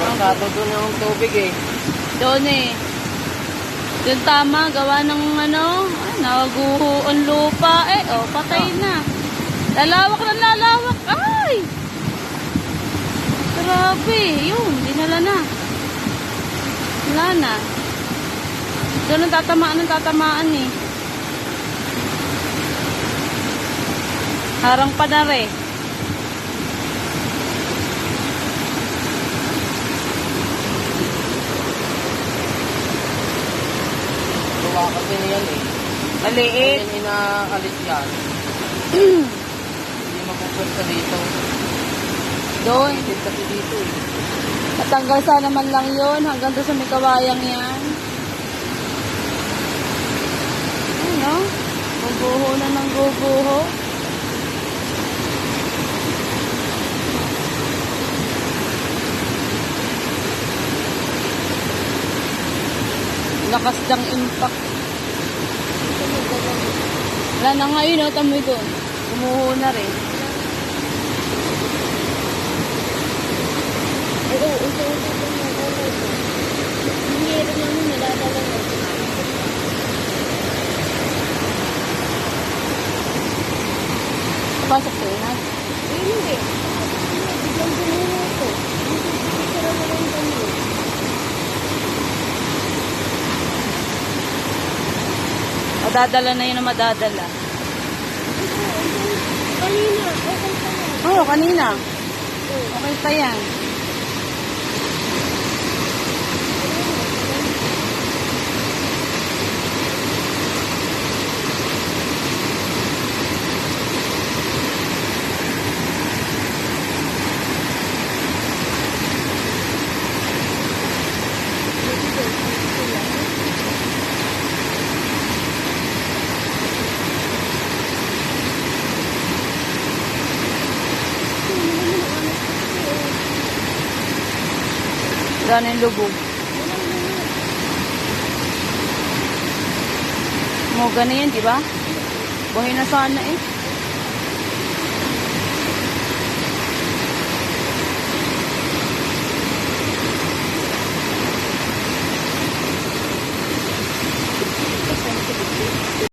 Masyado doon yung tubig eh. Doon eh. Doon tama, gawa ng ano, ay, naguho ang lupa eh. Oh, patay na. Lalawak na lalawak. Ay! Grabe, yun, dinala na. Wala na. Doon ang tatamaan ng tatamaan eh. Harang pa na rin. Gawa kasi niyan eh. Maliit. Yan inaalis yan. Hindi mapupunta dito. Doon. Itin kasi dito eh. Natanggal sana naman lang yun hanggang doon sa may kawayang yan. Ano? Guguho na ng guguho. Lakas ng impact. Wala na nga yun, oh, tamoy doon. Umuho na rin. Oo, unsa-unsa ko na ako. Hinihirap namin niladala ko. Pasok ko yun, ha? Hindi. Biglang bumuho ko. Sira na lang kami. Madadala na yun ang madadala. Kanina. Oo, kanina. Oo. Okay pa yan. Yung lubog. Mo ganun yan, di ba? Buhay na sana eh.